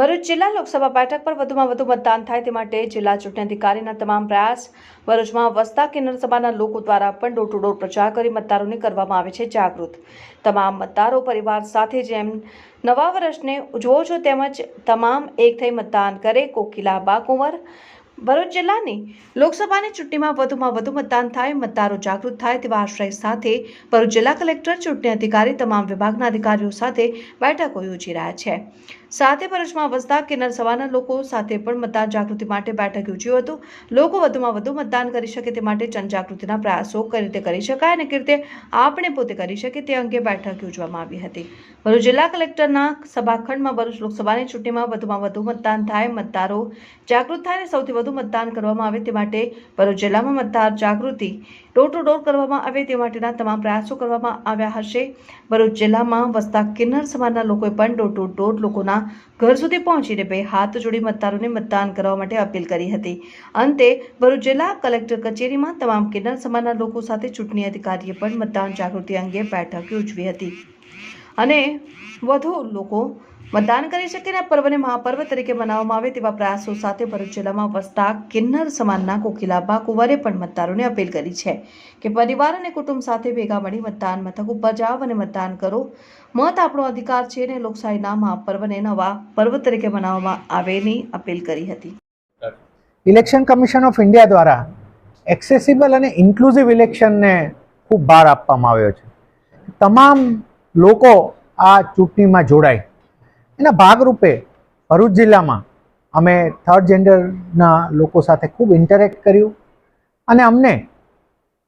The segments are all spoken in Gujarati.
ભરૂચ જિલ્લા લોકસભા બેઠક પર વધુમાં વધુ મતદાન થાય તે માટે જિલ્લા ચૂંટણી અધિકારીના તમામ પ્રયાસ ભરૂચમાં વસતા કેન્દ્ર સભાના લોકો દ્વારા પણ ડોર ટુ ડોર પ્રચાર કરી મતદારોને કરવામાં આવે છે જાગૃત. તમામ મતદારો પરિવાર સાથે જેમ નવા વર્ષને ઉજવો છો તેમજ તમામ એક થઈ મતદાન કરે કોકિલા બાકુંવર. ભરૂચ જિલ્લાની લોકસભાની ચૂંટણીમાં વધુમાં વધુ મતદાન થાય, મતદારો જાગૃત થાય તેવા આશ્રય સાથે ભરૂચ જિલ્લા કલેક્ટર, ચૂંટણી અધિકારી, તમામ વિભાગના અધિકારીઓ સાથે બેઠકો યોજી રહ્યા છે. સાથે ભરૂચમાં વસતા કિન્નર સવાના લોકો સાથે પણ મતદાન જાગૃતિ માટે બેઠક યોજ્યું હતું. લોકો વધુમાં વધુ મતદાન કરી શકે તે માટે જનજાગૃતિના પ્રયાસો કઈ રીતે કરી શકાય અને કઈ રીતે આપણે પોતે કરી શકીએ તે અંગે બેઠક યોજવામાં આવી હતી. ભરૂચ જિલ્લા કલેક્ટરના સભાખંડમાં ભરૂચ લોકસભાની ચૂંટણીમાં વધુમાં વધુ મતદાન થાય, મતદારો જાગૃત થાય અને સૌથી વધુ મતદાન કરવામાં આવે તે માટે ભરૂચ જિલ્લામાં મતદાર જાગૃતિ ડોર ટુ ડોર કરવામાં આવે તે માટેના તમામ પ્રયાસો કરવામાં આવ્યા હશે. ભરૂચ જિલ્લામાં વસતા કિન્નર સમાજના લોકોએ પણ ડોર ટુ ડોર લોકોના ઘર સુધી પહોંચીને બે હાથ જોડી મતદારોને મતદાન કરવા માટે અપીલ કરી હતી. અંતે, ભરૂચ જિલ્લા કલેક્ટર કચેરીમાં તમામ કિન્નર સમાજના લોકો સાથે ચૂંટણી અધિકારીએ પણ મતદાન જાગૃતિ અંગે બેઠક યોજવી હતી. અને વધુ લોકો મતદાન કરી શકે અને પર્વને મહાપર્વ તરીકે મનાવવામાં આવે તેવા પ્રયાસો સાથે ભરૂચ જિલ્લામાં વસતા કિન્નર સમાજના કોકિલાબા કુંવરે પણ મતદારોને અપીલ કરી છે કે પરિવાર અને કુટુંબ સાથે ભેગા મળી મતદાન મથક ઉપર જાઓ અને મતદાન કરો. મત આપણો અધિકાર છે અને લોકશાહીના મહાપર્વને નવા પર્વ તરીકે મનાવવામાં આવેની અપીલ કરી હતી. ઇલેક્શન કમિશન ઓફ ઇન્ડિયા દ્વારા એક્સેસિબલ અને ઇન્ક્લુઝિવ ઇલેક્શનને ખૂબ ભાર આપવામાં આવ્યો છે. તમામ લોકો આ ચૂંટણીમાં જોડાય. એના ભાગરૂપે ભરૂચ જિલ્લામાં અમે થર્ડ જેન્ડરના લોકો સાથે ખૂબ ઇન્ટરેક્ટ કર્યું અને અમને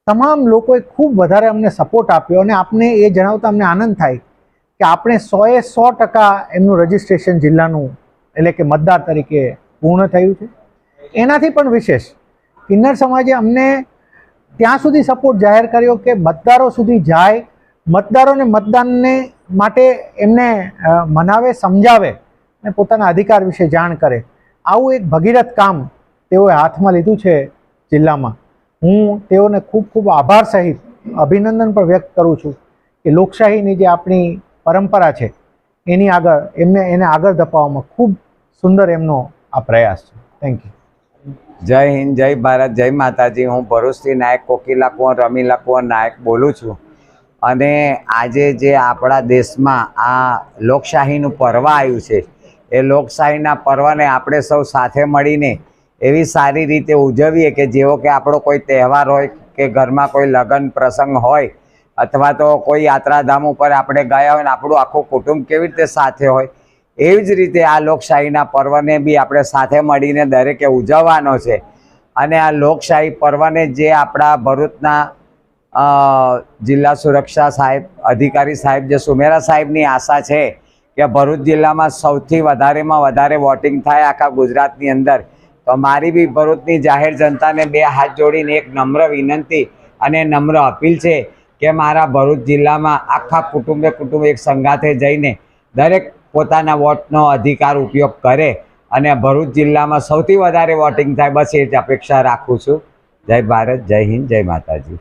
તમામ લોકોએ ખૂબ વધારે અમને સપોર્ટ આપ્યો અને આપને એ જણાવતા અમને આનંદ થાય કે આપણે સોએ સો ટકા એમનું રજિસ્ટ્રેશન જિલ્લાનું એટલે કે મતદાર તરીકે પૂર્ણ થયું છે. એનાથી પણ વિશેષ કિન્નર સમાજે અમને ત્યાં સુધી સપોર્ટ જાહેર કર્યો કે મતદારો સુધી જાય મતદારોને મતદાનને માટે એમને મનાવે, સમજાવે અને પોતાના અધિકાર વિશે જાણ કરે. આવું એક ભગીરથ કામ તેઓએ હાથમાં લીધું છે જિલ્લામાં. હું તેઓને ખૂબ ખૂબ આભાર સહિત અભિનંદન પણ વ્યક્ત કરું છું કે લોકશાહીની જે આપણી પરંપરા છે, એની આગળ, એમને, એને આગળ ધપાવવામાં ખૂબ સુંદર એમનો આ પ્રયાસ છે. થેન્ક યુ જય હિન્દ, જય ભારત, જય માતાજી. હું ભરૂચથી નાયક કોકિલા કુંવર રમીલા કુંવર નાયક બોલું છું. અને આજે જે આપણા દેશમાં આ લોકશાહીનું પર્વ આવ્યું છે, એ લોકશાહીના પર્વને આપણે સૌ સાથે મળીને એવી સારી રીતે ઉજવીએ કે જેવો કે આપણો કોઈ તહેવાર હોય કે ઘરમાં કોઈ લગ્ન પ્રસંગ હોય અથવા તો કોઈ યાત્રાધામ ઉપર આપણે ગયા હોય ને આપણું આખું કુટુંબ કેવી રીતે સાથે હોય, એવી જ રીતે આ લોકશાહીના પર્વને બી આપણે સાથે મળીને દરેકે ઉજવવાનો છે. અને આ લોકશાહી પર્વને જે આપણા ભરૂચના જિલ્લા સુરક્ષા સાહેબ, અધિકારી સાહેબ જે સુમેરા સાહેબની આશા છે કે ભરૂચ જિલ્લામાં સૌથી વધારેમાં વધારે વોટિંગ થાય આખા ગુજરાતની અંદર, તો મારી બી ભરૂચની જાહેર જનતાને બે હાથ જોડીને એક નમ્ર વિનંતી અને નમ્ર અપીલ છે કે મારા ભરૂચ જિલ્લામાં આખા કુટુંબે કુટુંબ એક સંગાથે જઈને દરેક પોતાના વોટનો અધિકાર ઉપયોગ કરે અને ભરૂચ જિલ્લામાં સૌથી વધારે વોટિંગ થાય બસ એ જ અપેક્ષા રાખું છું. જય ભારત, જય હિન્દ, જય માતાજી.